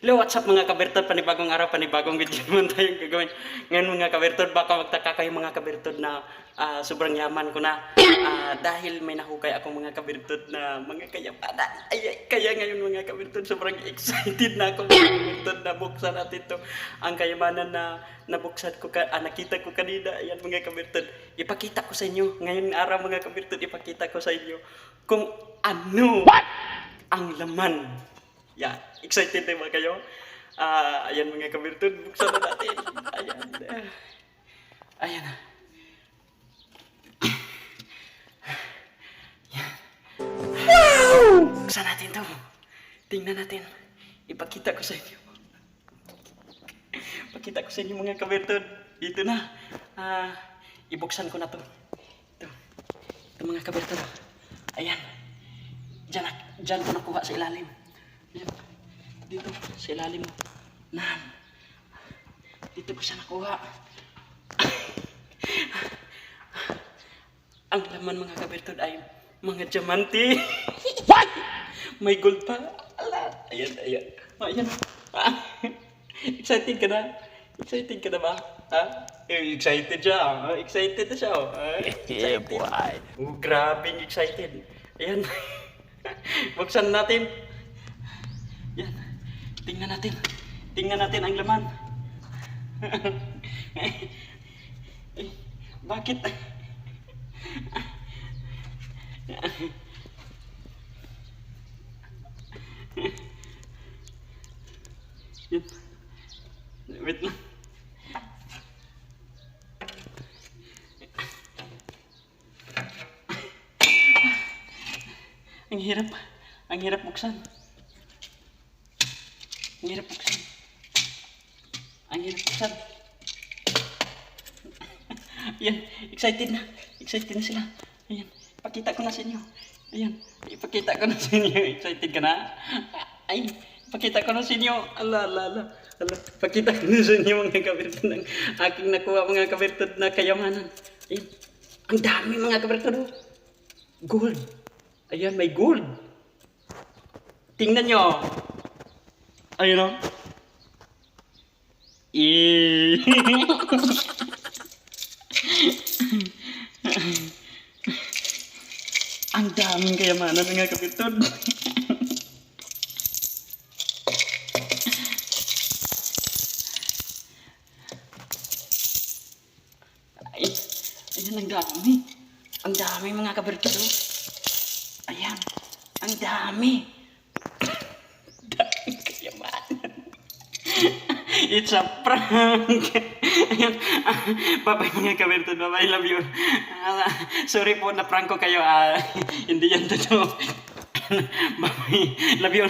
Hello, what's up mga kabertod? Panibagong araw, panibagong video naman tayong gagawin. Ngayon mga kabertod, baka magtaka kayo mga kabertod na ah, sobrang yaman ko na. Ah, dahil may nahukay akong mga kabertod na mga kayamanan. Ay, ay, kaya ngayon mga kabertod, sobrang excited na ako mga kabertod na buksan natin to. Ang kayamanan na nabuksan ko, ka, ah, nakita ko kanina. Ayan mga kabertod, ipakita ko sa inyo. Ngayon araw mga kabertod, ipakita ko sa inyo kung ano ang laman Yeah, excited na ba kayo? Ah, ayan mga kabirtud, buksan na natin. Ayan. Ayan na. Yan. Buksan natin to. Tingnan natin. Ipakita ko sa inyo. Ipakita ko sa inyo mga kabirtud. Dito na. Ah, ibuksan ko na to. Ito. Ito mga kabirtud. Ayan. Diyan, diyan ko nakuha sa ilalim. Dito, sa ilalim. Nan. Dito ko siya nakuha. Ang laman mga kabertod ay mga diamante. What? May gold pa. Ala. Ayan, ayan. Ayan. Ah. Excited ka na? Excited ka na ba? Ha? Eh, excited siya. ah. Excited na siya. oh. Ah, Yeah, boy. Oh, grabe excited. Ayan. Buksan natin. Yan. Tingnan natin. Tingnan natin ang laman. Bakit? Yan. Wait lang. Ang hirap. Ang hirap buksan. Ang hirap buksan. Ang hirap buksan. Ayan, excited na. Excited na sila. Ayan, pakita ko na sa inyo. Ayan, ipakita ko na sa inyo. Excited ka na? Ay, pakita ko na sa inyo. Ala, ala, ala. Ala, pakita ko na sa inyo mga kabirtod ng aking nakuha mga kabirtod na kayamanan. Ayan, ang dami mga kabirtod. oh. Gold. Ayan, may gold. Tingnan nyo. Ayun o. Eh. Ang daming kayamanan mga kapitod. Ay, ayan ang dami. Ang dami mga kapitod. Ayan, ang dami. Daming kayamanan. It's a prank. Ayan. Papay mga kabirtod, bye love you. Ah, sorry po na prank ko kayo. Ah, hindi yan totoo. bye love you.